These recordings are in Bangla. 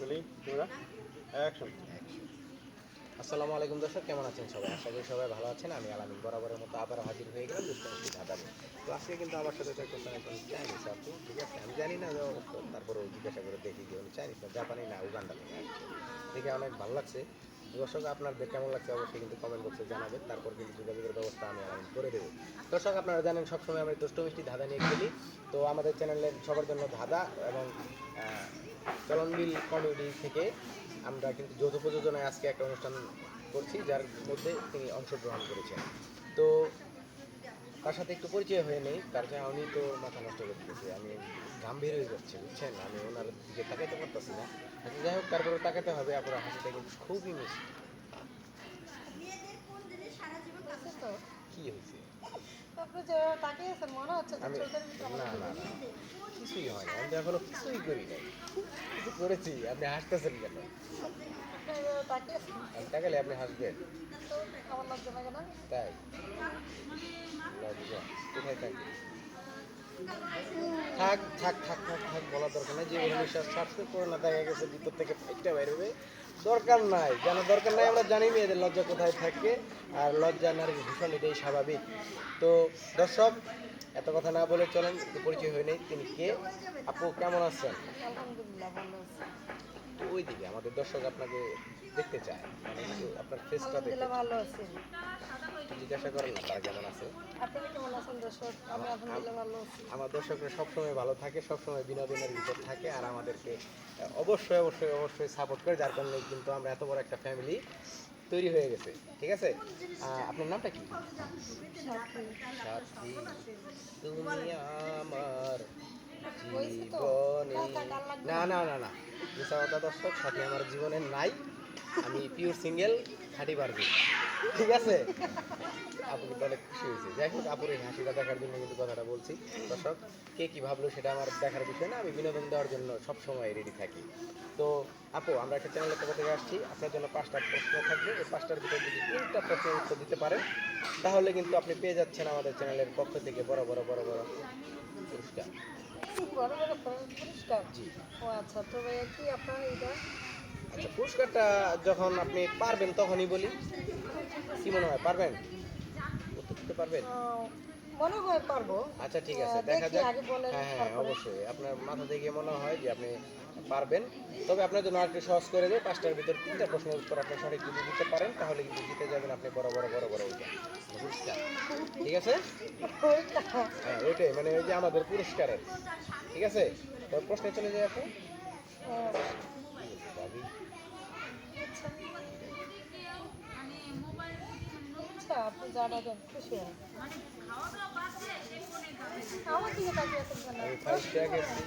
বলি তোমরা অ্যাকশন আসসালামু আলাইকুম দর্শক, কেমন আছেন সবাই? আশা করি সবাই ভালো আছেন। আমি আলামিন বরাবরের মতো আবার হাজির হয়ে গেলাম দুষ্কর্মী ধাঁধাবে তো আজকে কিন্তু আমার সাথে একটা কোশ্চেন একজন চাইনিজ আপু ঠিক আছে? আমি জানি না তারপরে জিজ্ঞাসা করে দেখি যে উনি চাইনিজ না জাপানি না উগান্ডা থেকে দেখে অনেক ভালো লাগছে। দর্শক, আপনাদের কেমন লাগছে অবশ্যই কিন্তু কমেন্ট বক্সে জানাবেন। তারপর কিন্তু যোগাযোগের ব্যবস্থা আমি আলামিন করে দেবো। দর্শক, আপনারা জানেন সবসময় আমরা দুষ্ট মিষ্টি ধাঁধা নিয়ে খেলি। তো আমাদের চ্যানেলের সবার জন্য ধাঁধা এবং চলনবিল কমেডি থেকে আমরা কিন্তু যৌথ প্রযোজনায় আজকে একটা অনুষ্ঠান করছি যার মধ্যে তিনি অংশগ্রহণ করেছেন। তো তার সাথে একটু পরিচয় হয়ে নেই তার জন্য আমি তো মাথা নষ্ট করতেছি আমি গাম্ভীর হয়ে যাচ্ছে বুঝছেন? আমি ওনার দিকে তাকাইতে পারতেছি না। আচ্ছা, যাই হোক তারপরে তাকাতে হবে আপনার হাসিটা কিন্তু খুবই মিষ্টি। কি হয়েছে? তারপরে যে তাকিয়ে মনে হচ্ছে যে চোখের ভিতরে কিছুই হয় আমি তো এখনও কিছুই করি নাই। কিছু করেছি আপনি হাসতেছেন কেন? আপনি তাকালে আপনি হাসবেন। আমার লজ্জা লাগে না তাই। লজ্জা কোথায় থাকি থাক থাক থাক থাক থাক বলার দরকার নাই। যে নিঃশ্বাস করে না দেখা গেছে ভিতর থেকে একটা বাইরে হবে। দরকার নাই জানা দরকার নাই। আমরা জানি মেয়েদের লজ্জা কোথায় থাকে আর লজ্জা নারীর ভীষণ এটাই স্বাভাবিক। তো দর্শক এত কথা না বলে চলেন পরিচয় হয়ে নেই। তিনি কে? আপু কেমন আছেন? ওই দিকে আমাদের দর্শক আপনাকে দেখতে চায়। মানে আপনার ফেসটা দেখতে ভালো আছি। জিজ্ঞাসা করেন না তারা কেমন আছে? দর্শক আমি আলহামদুলিল্লাহ ভালো আছি। আমার দর্শকরা সবসময় ভালো থাকে সবসময় বিনোদনের ভিতর থাকে আর আমাদেরকে অবশ্যই অবশ্যই অবশ্যই সাপোর্ট করে যার কারণে কিন্তু আমরা এত বড় একটা ফ্যামিলি তৈরি হয়ে গেছে। ঠিক আছে? আপনার নামটা কি? সাথী তুমি আমার না না না না। মিশাওয়াতা দর্শক সাথী আমার জীবনে নাই। আমি পিওর সিঙ্গেল খাটি পারবি। ঠিক আছে? আপু কিন্তু অনেক খুশি হয়েছে। যাই হোক আপুর এই হাসিটা দেখার জন্য কিন্তু কথাটা বলছি। দর্শক কে কি ভাবলো সেটা আমার দেখার বিষয় না। আমি বিনোদন দেওয়ার জন্য সবসময় রেডি থাকি। তো আপু আমরা একটা চ্যানেলের পক্ষ থেকে আসছি। আপনার জন্য পাঁচটা প্রশ্ন থাকবে। এই পাঁচটার ভিতরে যদি তিনটা প্রশ্নের উত্তর দিতে পারেন তাহলে কিন্তু আপনি পেয়ে যাচ্ছেন আমাদের চ্যানেলের পক্ষ থেকে বড় বড় বড় বড় পুরস্কার। বড় পুরস্কার ও আচ্ছা তো ভাইয়া কি আপনার এটা আচ্ছা পুরস্কারটা যখন আপনি পারবেন তখনই বলি। কি মনে হয় পারবেন? উত্তর দিতে পারবেন? মনে হয় পারব। আচ্ছা ঠিক আছে। দেখা যাক। হ্যাঁ হ্যাঁ অবশ্যই। আপনার মাথা থেকে মনে হয় যে আপনি পারবেন। তবে আপনার জন্য আরেকটু সহজ করে দেয় পাঁচটার ভিতর তিনটা প্রশ্নের উত্তর আপনি সঠিক যদি দিতে পারেন। তাহলে কিন্তু জিতে যাবেন আপনি বড় বড় বড় বড় ওইটা ঠিক আছে? হ্যাঁ ওইটাই। মানে ওই যে আমাদের পুরস্কারের। ঠিক আছে? তো প্রশ্নে চলে যায় আপনি। আপনি জানাবেন খুশি হন আমার দিকে তাকিয়ে আছেন আমি ফাইসা গেছি।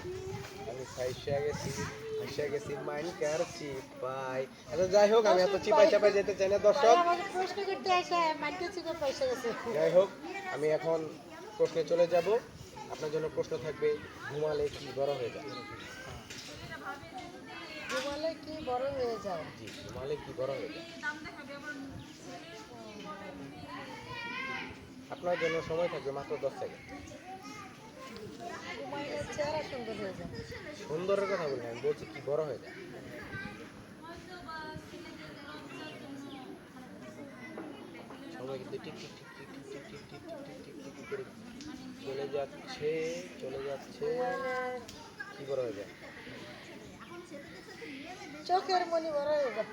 আমি ফাইসা গেছি ফাইসা গেছি মাইন কার চিপাই। আচ্ছা যাই হোক আমি এত চিপাই চাপাই যেতে চাই না। দর্শক প্রশ্ন করতে আসে মাইকে চিকে পয়সা গেছে যাই হোক আমি এখন প্রশ্নে চলে যাব। আপনার জন্য প্রশ্ন থাকবে ঘুমালে কি বড় হয়ে যায়? ঘুমালে কি বড় হয়ে যায়? জি ঘুমালে কি বড় হয়ে যায়? আপনার জন্য সময় থাকবে মাত্র দশ সেকেন্ড সুন্দর সুন্দরের কথা বলি আমি বলছি কি বড় হয়ে যায় সময় কিন্তু tick tick tick tick tick tick tick tick tick tick করে চলে যাচ্ছে চলে যাচ্ছে কি বড় হয়ে যায় চোখের মনি বড় হয়ে যায়